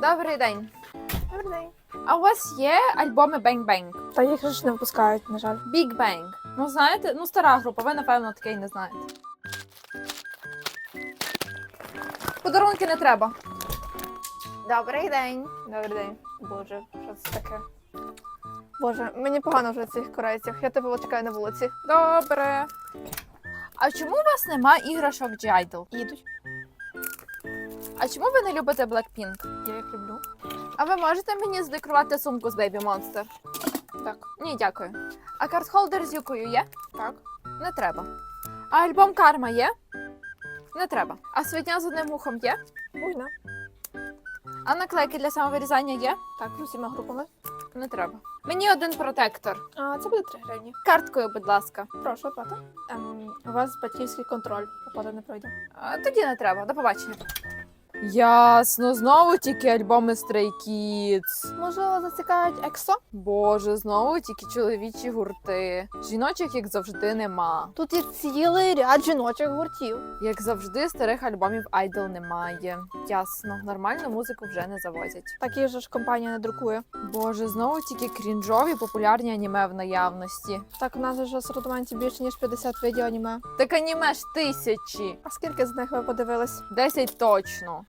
Добрий день. Добрий день. А у вас є альбоми Bang Bang? Та їх ж не випускають, на жаль. Big Bang. Ну, знаєте, ну стара група, ви напевно таке й не знаєте. Подарунки не треба. Добрий день. Добрий день. Боже, що це таке? Боже, мені погано вже в цих корейцях. Я тебе чекаю на вулиці. Добре. А чому у вас нема іграшок G-Idol? Їдуть. А чому ви не любите Blackpink? Я їх люблю. А ви можете мені здекорувати сумку з Baby Monster? Так. Ні, дякую. А картхолдер з юкою є? Так. Не треба. А альбом Карма є? Не треба. А свиня з одним ухом є? Можна. А наклейки для самовирізання є? Так, з усіма групами. Не треба. Мені один протектор. А, це буде 3 гривні. Карткою, будь ласка. Прошу, оплата. Ем, у вас батьківський контроль. Оплата не пройде. А, тоді не треба. До побачення. Ясно, знову тільки альбоми Stray Kids. Вас зацікавить ЕКСО? Боже, знову тільки чоловічі гурти. Жіночих, як завжди, нема. Тут є цілий ряд жіночих гуртів. Як завжди, старих альбомів Idol немає. Ясно, нормальну музику вже не завозять. Такі ж компанія не друкує. Боже, знову тільки крінжові популярні аніме в наявності. Так, у нас вже асортименті більше ніж 50 відео аніме. Так аніме ж тисячі. А скільки з них ви подивились? Десять точно.